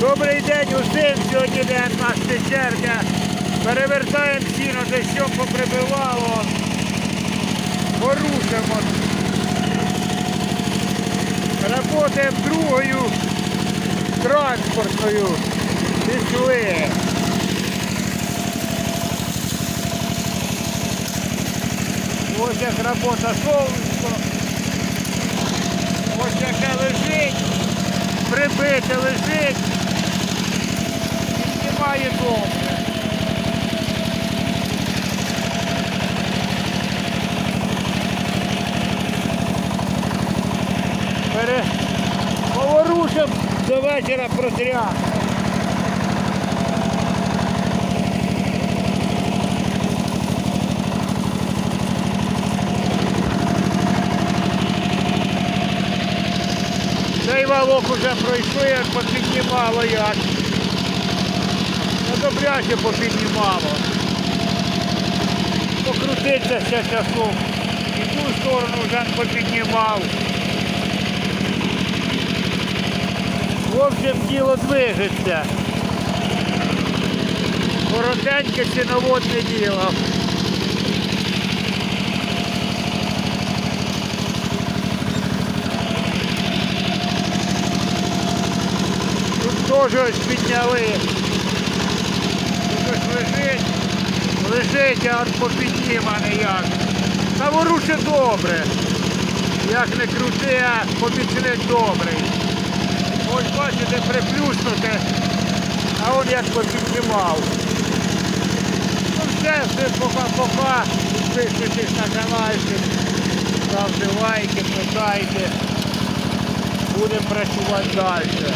Добрий день усім, сьогодні 19 червня. Перевертаємо сіно, де що поприбивало. Порушимо. Работаємо другою транспортною. Пішли. Ось як робота сонечко. Ось яке лежить, прибите лежить. І добре. Пере... Поворушим до вечора прозря. Цей валок уже пройшли, як попіднімало як. Добряче попіднімало. Покрутиться ще часом. І ту сторону вже попіднімав. В общем, діло движеться. Коротеньке сіноводне діло. Тут теж ось підняли. Тут ось лежить, лежить, а от попідніманий як. Та ворушить добре. Як не крути, а побічник добрий. Ось бачите, приплюснуте, а он як попіднімав. Ну все, все пока-пока. Підписуйтесь на каналчик, ставте лайки, питайте. Будемо працювати далі.